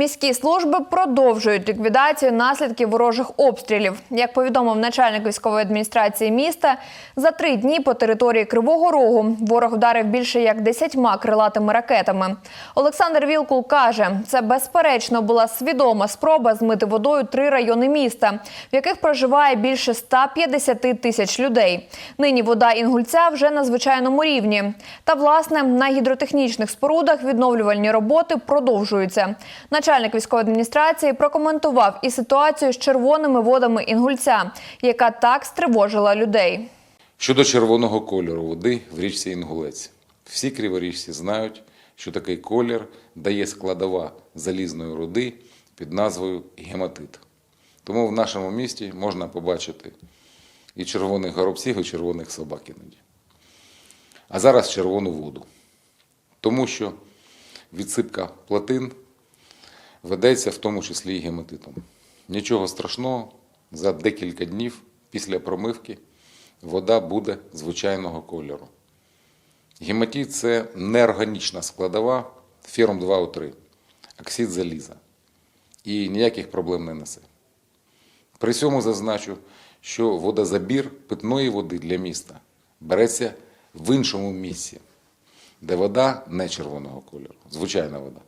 Міські служби продовжують ліквідацію наслідків ворожих обстрілів. Як повідомив начальник військової адміністрації міста, за три дні по території Кривого Рогу ворог вдарив більше як десятьма крилатими ракетами. Олександр Вілкул каже, це безперечно була свідома спроба змити водою три райони міста, в яких проживає більше 150 тисяч людей. Нині вода Інгульця вже на звичайному рівні. Та власне на гідротехнічних спорудах відновлювальні роботи продовжуються. Начальник військової адміністрації прокоментував і ситуацію з червоними водами Інгульця, яка так стривожила людей. Щодо червоного кольору води в річці Інгулець. Всі криворіжці знають, що такий колір дає складова залізної руди під назвою гематит. Тому в нашому місті можна побачити і червоних горобців, і червоних собак іноді. А зараз червону воду. Тому що відсипка плотин ведеться в тому числі і гематитом. Нічого страшного, за декілька днів після промивки вода буде звичайного кольору. Гематит – це неорганічна складова ферум 2О3, оксид заліза. І ніяких проблем не несе. При цьому зазначу, що водозабір питної води для міста береться в іншому місці, де вода не червоного кольору, звичайна вода.